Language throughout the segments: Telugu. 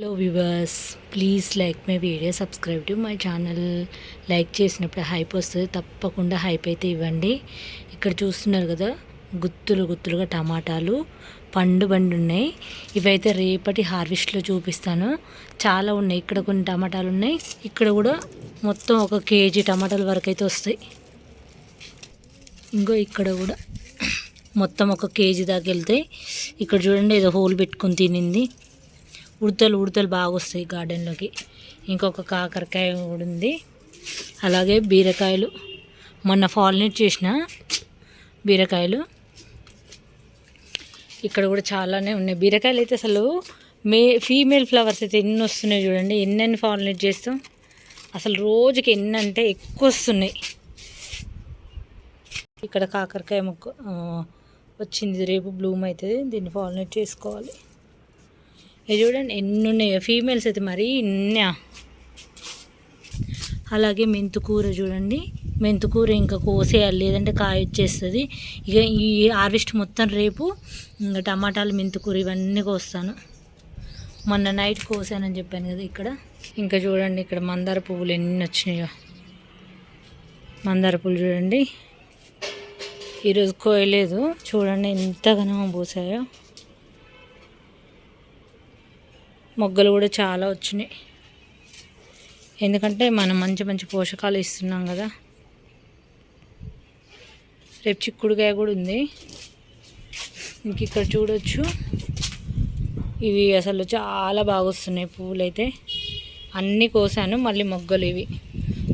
Hello viewers please like my video subscribe to my channel like చేసినప్పుడు హైప్ వస్తుంది తప్పకుండా హైప్ అయితే ఇవ్వండి. ఇక్కడ చూస్తున్నారు కదా గుత్తులు గుత్తులుగా టమాటాలు పండు బండి ఉన్నాయి. ఇవైతే రేపటి హార్వెస్ట్లో చూపిస్తాను. చాలా ఉన్నాయి ఇక్కడ కొన్ని టమాటాలు ఉన్నాయి. ఇక్కడ కూడా మొత్తం ఒక కేజీ టమాటాల వరకు అయితే వస్తాయి. ఇంకో ఇక్కడ కూడా మొత్తం ఒక కేజీ దాకా వెళ్తాయి. ఇక్కడ చూడండి ఏదో హోల్ పెట్టుకొని తినింది. ఉడతలు ఉడతలు బాగా వస్తాయి గార్డెన్లోకి. ఇంకొక కాకరకాయ కూడా ఉంది. అలాగే బీరకాయలు. మొన్న ఫాలినేట్ చేసిన బీరకాయలు. ఇక్కడ కూడా చాలానే ఉన్నాయి. బీరకాయలు అయితే అసలు మే ఫీమేల్ ఫ్లవర్స్ అయితే ఎన్ని వస్తున్నాయి చూడండి. ఎన్నెన్ని ఫాలినేట్ చేస్తాం. అసలు రోజుకి ఎన్ని అంటే ఎక్కువ వస్తున్నాయి. ఇక్కడ కాకరకాయ మొక్క వచ్చింది. రేపు బ్లూమ్ అవుతుంది. దీన్ని ఫాలినేట్ చేసుకోవాలి. ఇది చూడండి ఎన్ని ఉన్నాయో. ఫీమేల్స్ అయితే మరి ఇన్నా. అలాగే మెంతుకూర చూడండి. మెంతుకూర ఇంకా కోసేయాలి లేదంటే కాయ వచ్చేస్తుంది. ఇక ఈ హార్వెస్ట్ మొత్తం రేపు ఇంకా టమాటాలు మెంతుకూర ఇవన్నీ కోస్తాను. మొన్న నైట్ కోసానని చెప్పాను కదా ఇక్కడ. ఇంకా చూడండి ఇక్కడ మందార పువ్వులు ఎన్ని వచ్చినాయో. మందార పువ్వులు చూడండి. ఈరోజు కోయలేదు. చూడండి ఎంతగానో పూసాయో మొగ్గలు కూడా చాలా వచ్చినాయి. ఎందుకంటే మనం మంచి మంచి పోషకాలు ఇస్తున్నాం కదా. రేపు చిక్కుడుకాయ కూడా ఉంది. ఇంక ఇక్కడ చూడొచ్చు. ఇవి అసలు చాలా బాగా వస్తున్నాయి పువ్వులు అయితే అన్నీ కోసాను మళ్ళీ మొగ్గలు ఇవి.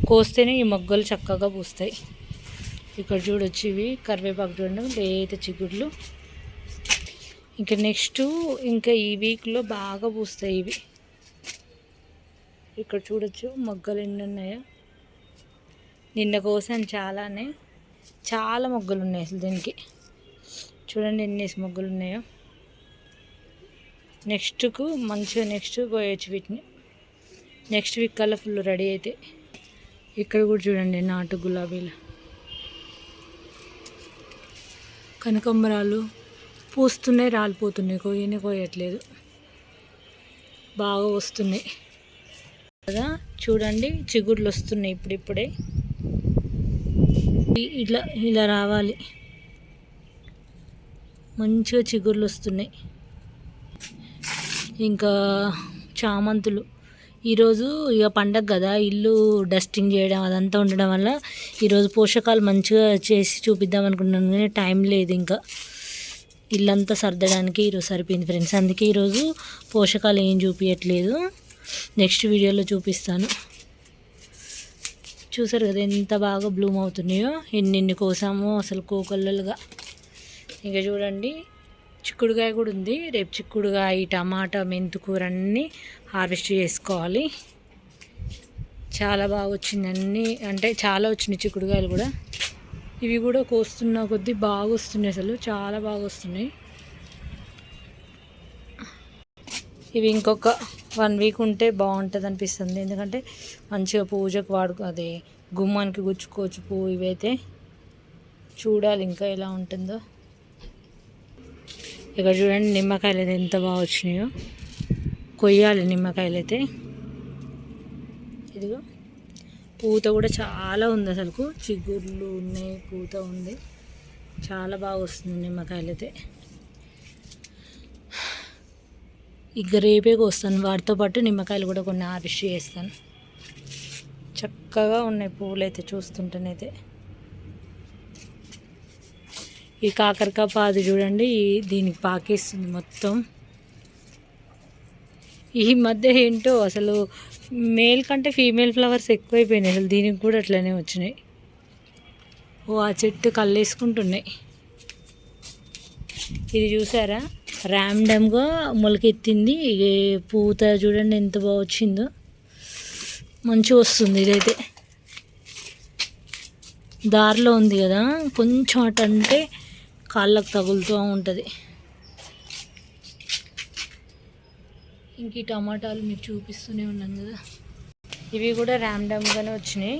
కోస్తేనే ఈ మొగ్గలు చక్కగా పూస్తాయి. ఇక్కడ చూడొచ్చు ఇవి. కరివేపాకు చూడండి లేత చిగుళ్ళు ఇంకా నెక్స్ట్ ఇంకా ఈ వీక్లో బాగా పూస్తాయి ఇవి. ఇక్కడ చూడొచ్చు మొగ్గలు ఎన్ని ఉన్నాయో. నిన్న కోసాను చాలానే. చాలా మొగ్గలు ఉన్నాయి అసలు దీనికి. చూడండి ఎన్ని మొగ్గలు ఉన్నాయో. నెక్స్ట్కు మంచిగా నెక్స్ట్ పోయచ్చు వీటిని. నెక్స్ట్ వీక్ కల్లా ఫుల్ రెడీ అయితే. ఇక్కడ కూడా చూడండి నాటు గులాబీలు. కనకంబరాలు. పూస్తున్నాయి రాలిపోతున్నాయి. కోయని కోయట్లేదు బాగా వస్తున్నాయి. కదా చూడండి చిగుర్లు వస్తున్నాయి ఇప్పుడిప్పుడే. ఇట్లా ఇలా రావాలి. మంచిగా చిగుర్లు వస్తున్నాయి. ఇంకా చామంతులు. ఈరోజు ఇక పండగ కదా ఇల్లు డస్టింగ్ చేయడం అదంతా ఉండడం వల్ల ఈరోజు పోషకాలు మంచిగా చేసి చూపిద్దాం అనుకున్నాను కానీ టైం లేదు ఇంకా. ఇల్లంతా సర్దడానికి ఈరోజు సరిపోయింది ఫ్రెండ్స్ అందుకే ఈరోజు పోషకాలు ఏం చూపించట్లేదు నెక్స్ట్ వీడియోలో చూపిస్తాను. చూసారు కదా ఎంత బాగా బ్లూమ్ అవుతున్నాయో? ఎన్నెన్ని కోసామో అసలు కోకొల్లలుగా. ఇంకా చూడండి చిక్కుడుకాయ కూడా ఉంది. రేపు చిక్కుడుకాయ టమాటా మెంతుకూర అన్నీ హార్వెస్ట్ చేసుకోవాలి. చాలా బాగా వచ్చింది అన్నీ. అంటే చాలా వచ్చినాయి చిక్కుడుకాయలు కూడా. ఇవి కూడా కోస్తున్న కొద్దీ బాగా వస్తున్నాయి అసలు చాలా బాగా వస్తున్నాయి ఇవి ఇంకొక వన్ వీక్ ఉంటే బాగుంటుంది అనిపిస్తుంది. ఎందుకంటే మంచిగా పూజకు వాడుకో అదే గుమ్మానికి గుచ్చుకోవచ్చు పువ్వు ఇవైతే. చూడాలి ఇంకా ఎలా ఉంటుందో. ఇక్కడ చూడండి నిమ్మకాయలు అయితే ఎంత బాగా వచ్చినాయో కొయ్యాలి నిమ్మకాయలు అయితే ఇదిగో. పూత కూడా చాలా ఉంది అసలుకు. చిగుర్లు ఉన్నాయి పూత ఉంది. చాలా బాగా వస్తుంది నిమ్మకాయలు అయితే. ఇక రేపే వస్తాను వాటితో పాటు నిమ్మకాయలు కూడా కొన్ని హార్వెస్ట్ చేస్తాను. చక్కగా ఉన్నాయి పువ్వులు అయితే చూస్తుంటేనైతే. ఈ కాకరకాయ పాది చూడండి దీనికి పాకేస్తుంది మొత్తం. ఈ మధ్య ఏంటో అసలు మేల్ కంటే ఫీమేల్ ఫ్లవర్స్ ఎక్కువైపోయినాయి. అసలు దీనికి కూడా అట్లనే వచ్చినాయి. ఓ ఆ చెట్టు కళ్ళేసుకుంటున్నాయి. ఇది చూసారా? ర్యాండమ్గా మొలకెత్తింది. ఇక పూత చూడండి ఎంత బాగా వచ్చిందో. మంచిగా వస్తుంది ఇదైతే. దారిలో ఉంది కదా. కొంచెం అటు అంటే కాళ్ళకు తగులుతూ ఉంటుంది. ఇంక ఈ టమాటాలు మీకు చూపిస్తూనే ఉన్నాను కదా. ఇవి కూడా ర్యాండమ్గానే వచ్చినాయి.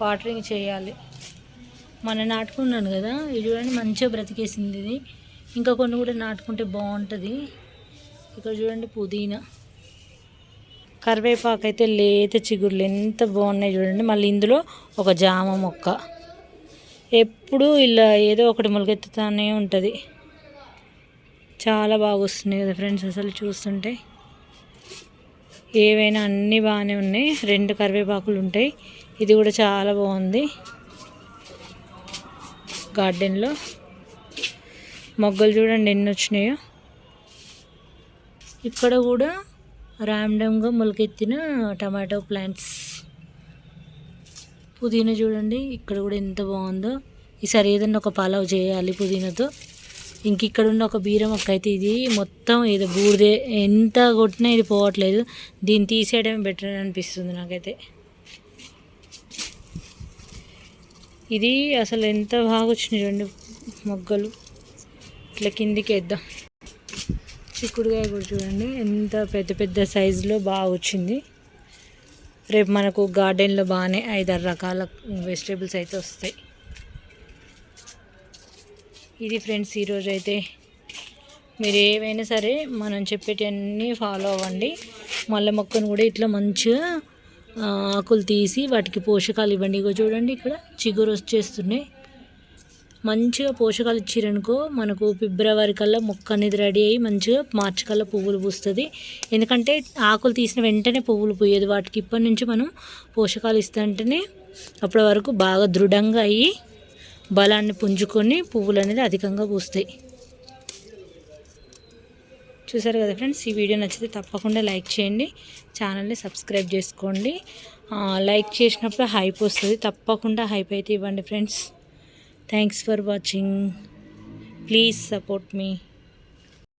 వాటరింగ్ చేయాలి. మన నాటుకున్నాను కదా ఇది చూడండి మంచిగా బ్రతికేసింది ఇది. ఇంకా కొన్ని కూడా నాటుకుంటే బాగుంటుంది. ఇక్కడ చూడండి పుదీనా. కరివేపాకు అయితే లేత చిగుర్లు ఎంత బాగున్నాయి చూడండి. మళ్ళీ ఇందులో ఒక జామ మొక్క. ఎప్పుడు ఇలా ఏదో ఒకటి మొలకెత్తుతానే ఉంటుంది. చాలా బాగా వస్తున్నాయి కదా ఫ్రెండ్స్ అసలు చూస్తుంటే. ఏవైనా అన్నీ బాగానే ఉన్నాయి. రెండు కరివేపాకులు ఉంటాయి. ఇది కూడా చాలా బాగుంది. గార్డెన్లో. మొగ్గలు చూడండి ఎన్ని వచ్చినాయో. ఇక్కడ కూడా ర్యాండమ్గా మొలకెత్తిన టమాటో ప్లాంట్స్ పుదీనా చూడండి. ఇక్కడ కూడా ఎంత బాగుందో. ఈసారి ఏదన్నా ఒక పలావ్ చేయాలి పుదీనాతో. ఇంక ఇక్కడ ఉన్న ఒక బీర మొక్క అయితే ఇది మొత్తం ఏదో బూడిదే ఎంత కొట్టినా ఇది పోవట్లేదు. దీన్ని తీసేయడం బెటర్ అనిపిస్తుంది నాకైతే. ఇది అసలు ఎంత బాగా వచ్చినాయి రెండు మొగ్గలు. ఇట్లా కిందికి వేద్దాం. చిక్కుడుకాయ కూడా చూడండి ఎంత పెద్ద పెద్ద సైజులో బాగా వచ్చింది. రేపు మనకు గార్డెన్లో బాగానే ఐదారు రకాల వెజిటేబుల్స్ అయితే వస్తాయి. ఇది ఫ్రెండ్స్ ఈరోజు అయితే మీరు ఏవైనా సరే మనం చెప్పేటన్నీ ఫాలో అవ్వండి. మల్ల మొక్కను కూడా ఇట్లా మంచిగా ఆకులు తీసి వాటికి పోషకాలు ఇవ్వండి. ఇగో చూడండి ఇక్కడ చిగురు వచ్చేస్తున్నాయి. మంచిగా పోషకాలు ఇచ్చిరనుకో మనకు ఫిబ్రవరి కల్లా మొక్క అనేది రెడీ అయ్యి మంచిగా మార్చి కల్లా పువ్వులు పూస్తుంది. ఎందుకంటే ఆకులు తీసిన వెంటనే పువ్వులు పూయదు. వాటికి ఇప్పటి నుంచి మనం పోషకాలు ఇస్తుంటేనే అప్పటి వరకు బాగా దృఢంగా అయ్యి బలాన్ని పుంజుకొని పువ్వులు అనేది అధికంగా పూస్తాయి. చూసారు కదా ఫ్రెండ్స్ ఈ వీడియో నచ్చితే తప్పకుండా లైక్ చేయండి ఛానల్ని సబ్స్క్రైబ్ చేసుకోండి. లైక్ చేసినప్పుడు హైప్ వస్తుంది తప్పకుండా హైప్ అయితే ఇవ్వండి friends. Thanks for watching please support me